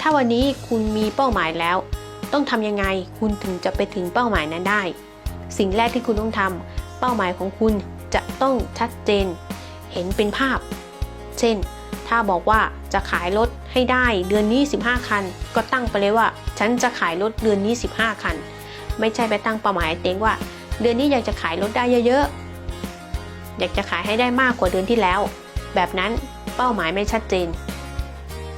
ถ้าวันนี้คุณมีเป้าหมายแล้ว ต้องทำยังไงคุณถึงจะไปถึงเป้าหมายนั้นได้ สิ่งแรกที่คุณต้องทำเป้าหมายของคุณจะต้องชัดเจน เห็นเป็นภาพ เช่น ถ้าบอกว่าจะขายรถให้ได้เดือนนี้ 15 คัน ก็ตั้งไปเลยว่า ฉันจะขายรถเดือนนี้ 15 คัน ไม่ใช่ไปตั้งเป้าหมายเต็งว่า เดือนนี้อยากจะขายรถได้เยอะๆอยากจะขายให้ได้มากกว่าเดือนที่แล้ว แบบนั้นเป้าหมายไม่ชัดเจน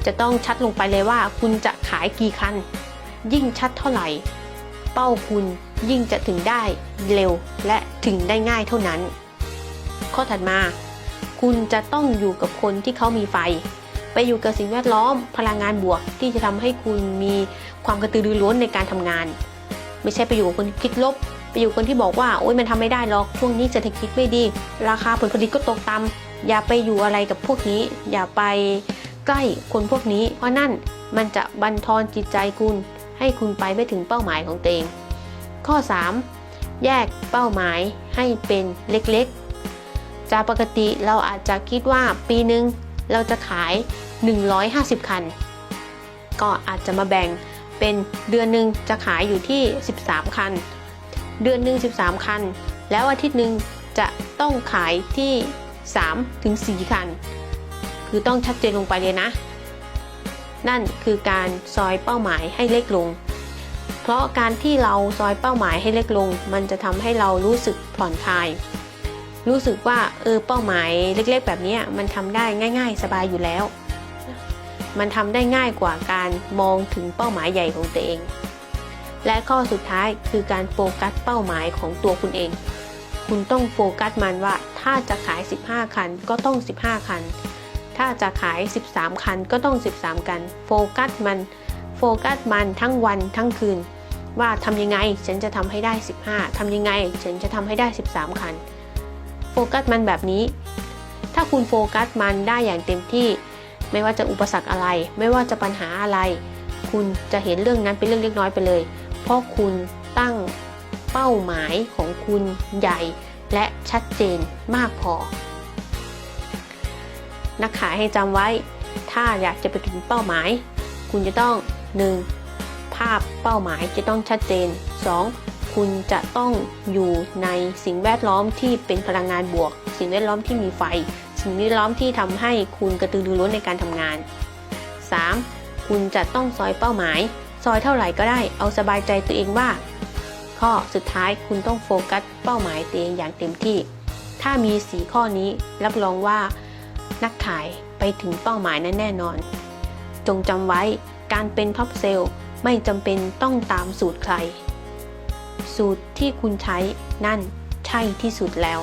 จะต้องชัดลงไปเลยว่าคุณจะขายกี่คัน ยิ่งชัดเท่าไหร่ เป้าคุณยิ่งจะถึงได้เร็วและถึงได้ง่ายเท่านั้น ข้อถัดมา คุณจะต้องอยู่กับคนที่เขามีไฟ ไปอยู่กับสิ่งแวดล้อมพลังงานบวกที่จะทำให้คุณมีความกระตือรือร้นในการทำงาน ไม่ใช่ไปอยู่กับคนคิดลบ ไปอยู่คนที่บอกว่าโอ๊ยมันทำไม่ได้หรอกช่วงนี้เศรษฐกิจไม่ดี ราคาผลผลิตก็ตกต่ำอย่าไปอยู่อะไรกับพวกนี้ อย่าไป ใกล้คนพวกนี้ เพราะนั่นมันจะบันทอนจิตใจคุณ ให้คุณไปไม่ถึงเป้าหมายของตัวเอง ข้อ 3 แยกเป้าหมายให้เป็นเล็กๆ จากปกติเราอาจจะคิดว่าปีหนึ่งเราจะขาย 150 คัน ก็อาจจะมาแบ่งเป็นเดือนหนึ่งจะขายอยู่ที่ 13 คัน เดือนหนึ่ง13 คัน แล้วอาทิตย์หนึ่งจะต้องขายที่3ถึง4คัน คือต้องชัดเจนลงไปเลยนะ นั่นคือการซอยเป้าหมายให้เล็กลง เพราะการที่เราซอยเป้าหมายให้เล็กลง มันจะทำให้เรารู้สึกผ่อนคลาย รู้สึกว่าเออเป้าหมายเล็กๆ แบบนี้มันทำได้ง่าย ๆ สบายอยู่แล้ว มันทำได้ง่ายกว่าการมองถึงเป้าหมายใหญ่ของตัวเอง และข้อสุดท้ายคือการโฟกัสเป้าหมายของตัวคุณเองคุณต้องโฟกัสมันว่าถ้าจะขาย 15 คันก็ต้อง 15 คัน ถ้าจะขาย 13 คันก็ต้อง 13คัน โฟกัสมัน โฟกัสมันทั้งวันทั้งคืน ว่าทำยังไงฉันจะทำให้ได้ 15 ทำยังไง ฉันจะทำให้ได้ 13 คัน โฟกัสมันแบบนี้ ถ้าคุณโฟกัสมันได้อย่างเต็มที่ ไม่ว่าจะอุปสรรคอะไร ไม่ว่าจะปัญหาอะไร คุณจะเห็นเรื่องนั้นเป็นเรื่องเล็กน้อยไปเลย เพราะคุณตั้งเป้าหมายของคุณใหญ่และชัดเจนมากพอ นักขายให้จำไว้ ถ้าอยากจะไปถึงเป้าหมาย คุณจะต้อง 1. ภาพเป้าหมายจะต้องชัดเจน 2. คุณจะต้องอยู่ในสิ่งแวดล้อมที่เป็นพลังงานบวก สิ่งแวดล้อมที่มีไฟ สิ่งแวดล้อมที่ทำให้คุณกระตือรือร้นในการทำงาน 3. คุณจะต้องซอยเป้าหมาย ซอยเท่าไหร่ก็ได้ เอาสบายใจตัวเองว่า ข้อสุดท้ายคุณต้องโฟกัสเป้าหมายตัวเองอย่างเต็มที่ ถ้ามี4ข้อนี้รับรองว่า นักขายไปถึงเป้าหมายนั้นแน่นอน จงจำไว้การเป็นท็อปเซลล์ไม่จำเป็นต้องตามสูตรใคร สูตรที่คุณใช้นั่นใช่ที่สุดแล้ว